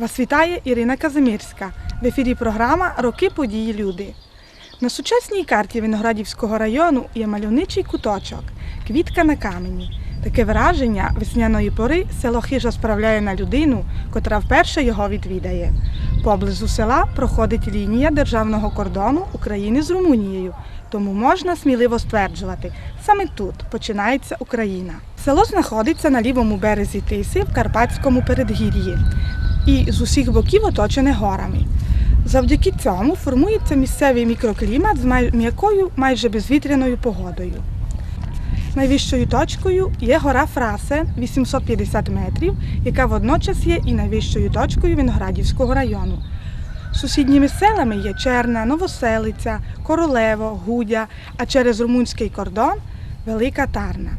Вас вітає Ірина Казимірська. В ефірі програма Роки події люди. На сучасній карті Виноградівського району є мальовничий куточок Квітка на камені. Таке враження весняної пори село Хижа справляє на людину, котра вперше його відвідає. Поблизу села проходить лінія державного кордону України з Румунією, тому можна сміливо стверджувати, саме тут починається Україна. Село знаходиться на лівому березі Тиси в Карпатському передгір'ї і з усіх боків оточене горами. Завдяки цьому формується місцевий мікроклімат з м'якою майже безвітряною погодою. Найвищою точкою є гора Фрасе 850 метрів, яка водночас є і найвищою точкою Виноградівського району. Сусідніми селами є Черна, Новоселиця, Королево, Гудя, а через румунський кордон Велика Тарна.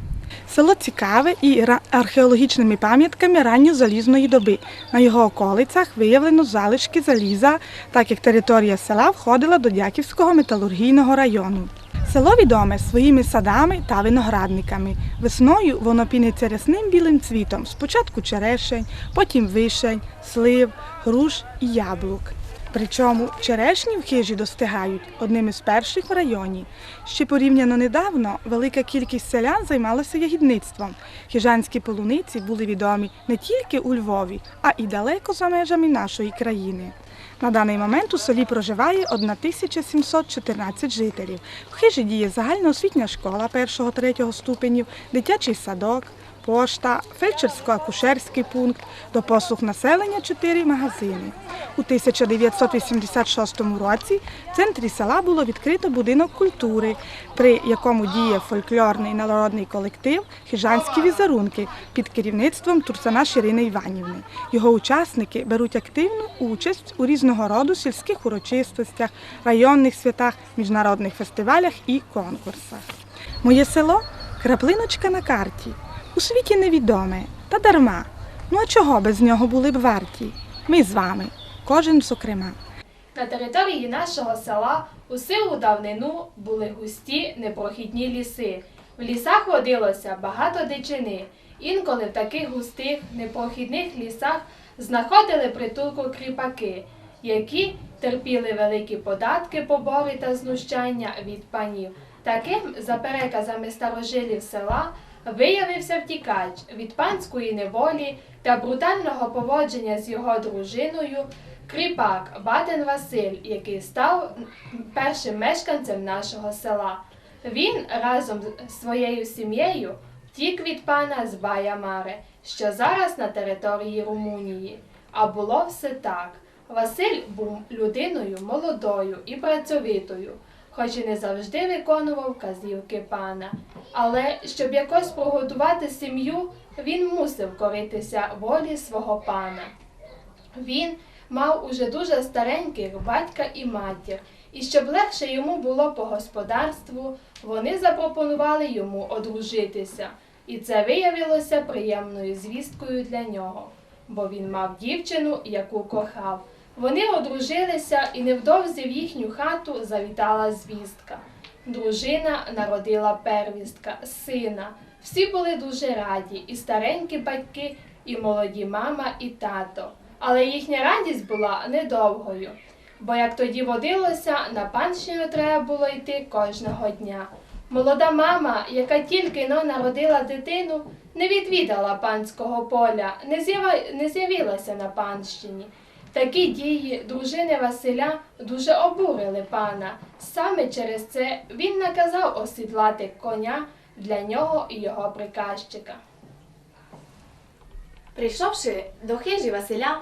Село цікаве і археологічними пам'ятками ранньозалізної доби. На його околицях виявлено залишки заліза, так як територія села входила до Дяківського металургійного району. Село відоме своїми садами та виноградниками. Весною воно піниться рясним білим цвітом. Спочатку черешень, потім вишень, слив, груш і яблук. Причому черешні в хижі достигають одним із перших в районі. Ще порівняно недавно велика кількість селян займалася ягідництвом. Хижанські полуниці були відомі не тільки у Львові, а і далеко за межами нашої країни. На даний момент у селі проживає 1714 жителів. В хижі діє загальноосвітня школа 1-3 ступенів, дитячий садок, пошта, фельдшерсько-акушерський пункт, до послуг населення 4 магазини. У 1986 році в центрі села було відкрито будинок культури, при якому діє фольклорний народний колектив Хижанські візерунки під керівництвом Турцана Ширини Іванівни. Його учасники беруть активну участь у різного роду сільських урочистостях, районних святах, міжнародних фестивалях і конкурсах. Моє село краплиночка на карті. У світі невідоме, та дарма. Ну а чого без нього були б варті? Ми з вами, кожен зокрема. На території нашого села у силу давнину були густі непрохідні ліси. В лісах водилося багато дичини. Інколи в таких густих непрохідних лісах знаходили притулку кріпаки, які терпіли великі податки, побори та знущання від панів. Таким, за переказами старожилів села, виявився втікач від панської неволі та брутального поводження з його дружиною Кріпак Батен Василь, який став першим мешканцем нашого села. Він разом з своєю сім'єю втік від пана з Бая Маре, що зараз на території Румунії. А було все так. Василь був людиною молодою і працьовитою, хоч і не завжди виконував казівки пана. Але щоб якось погодувати сім'ю, він мусив коритися волі свого пана. Він мав уже дуже стареньких батька і матір, і щоб легше йому було по господарству, вони запропонували йому одружитися, і це виявилося приємною звісткою для нього, бо він мав дівчину, яку кохав. Вони одружилися, і невдовзі в їхню хату завітала звістка. Дружина народила первістка, сина. Всі були дуже раді, і старенькі батьки, і молоді мама, і тато. Але їхня радість була недовгою, бо як тоді водилося, на панщину треба було йти кожного дня. Молода мама, яка тільки но народила дитину, не відвідала панського поля, не з'явилася на панщині. Такі дії дружини Василя дуже обурили пана. Саме через це він наказав осідлати коня для нього і його приказчика. Прийшовши до хижі Василя,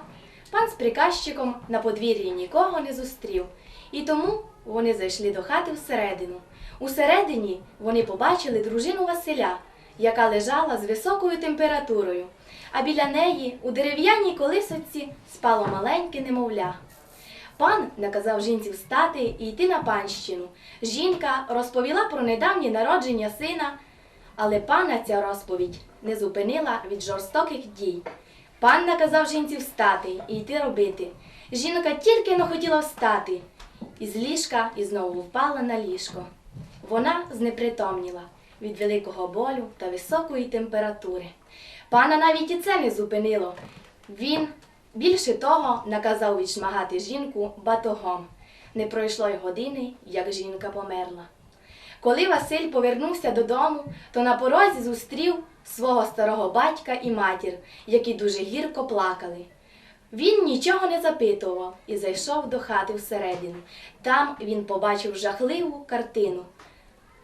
пан з приказчиком на подвір'ї нікого не зустрів, і тому вони зайшли до хати всередину. Усередині вони побачили дружину Василя, яка лежала з високою температурою, а біля неї у дерев'яній колисоці спало маленьке немовля. Пан наказав жінці встати і йти на панщину. Жінка розповіла про недавнє народження сина, але пана ця розповідь не зупинила від жорстоких дій. Пан наказав жінці встати і йти робити. Жінка тільки не хотіла встати, із ліжка і знову впала на ліжко. Вона знепритомніла від великого болю та високої температури. Пана навіть і це не зупинило. Він Більше того, наказав відшмагати жінку батогом. Не пройшло й години, як жінка померла. Коли Василь повернувся додому, то на порозі зустрів свого старого батька і матір, які дуже гірко плакали. Він нічого не запитував і зайшов до хати всередину. Там він побачив жахливу картину.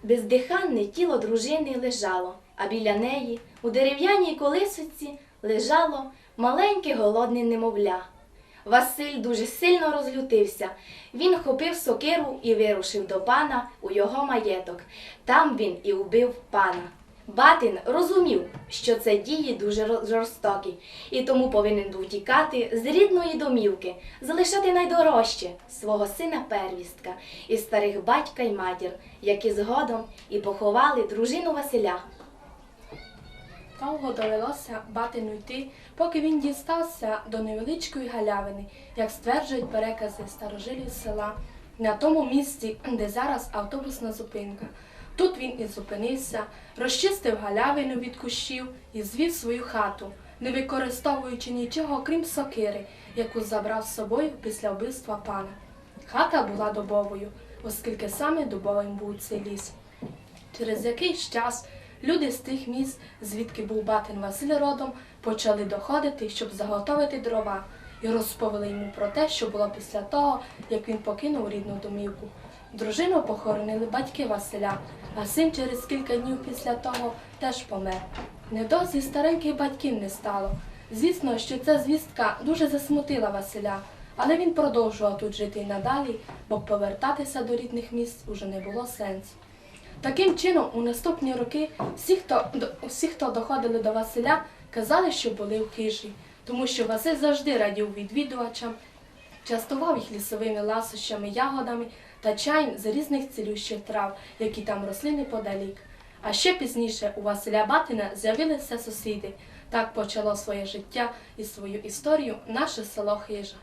Бездиханне тіло дружини лежало, а біля неї у дерев'яній колисоці лежало маленьке голодне немовля. Василь дуже сильно розлютився. Він хопив сокиру і вирушив до пана у його маєток. Там він і вбив пана. Батин розумів, що це дії дуже жорстокі, і тому повинен був тікати з рідної домівки, залишати найдорожче свого сина первістка і старих батька й матір, які згодом і поховали дружину Василя. Довго довелося батину йти, поки він дістався до невеличкої галявини, як стверджують перекази старожилів села, на тому місці, де зараз автобусна зупинка. Тут він і зупинився, розчистив галявину від кущів і звів свою хату, не використовуючи нічого, крім сокири, яку забрав з собою після вбивства пана. Хата була дубовою, оскільки саме дубовим був цей ліс. Через якийсь час люди з тих місць, звідки був батин Василь родом, почали доходити, щоб заготовити дрова, і розповіли йому про те, що було після того, як він покинув рідну домівку. Дружину похоронили батьки Василя, а син через кілька днів після того теж помер. Недовзі стареньких батьків не стало. Звісно, що ця звістка дуже засмутила Василя, але він продовжував тут жити й надалі, бо повертатися до рідних місць уже не було сенсу. Таким чином, у наступні роки всі, хто, всі, хто доходили до Василя, казали, що були в хижі, тому що Василь завжди радів відвідувачам, частував їх лісовими ласощами, ягодами та чаєм з різних цілющих трав, які там росли неподалік. А ще пізніше у Василя Батина з'явилися сусіди. Так почало своє життя і свою історію наше село Хижа.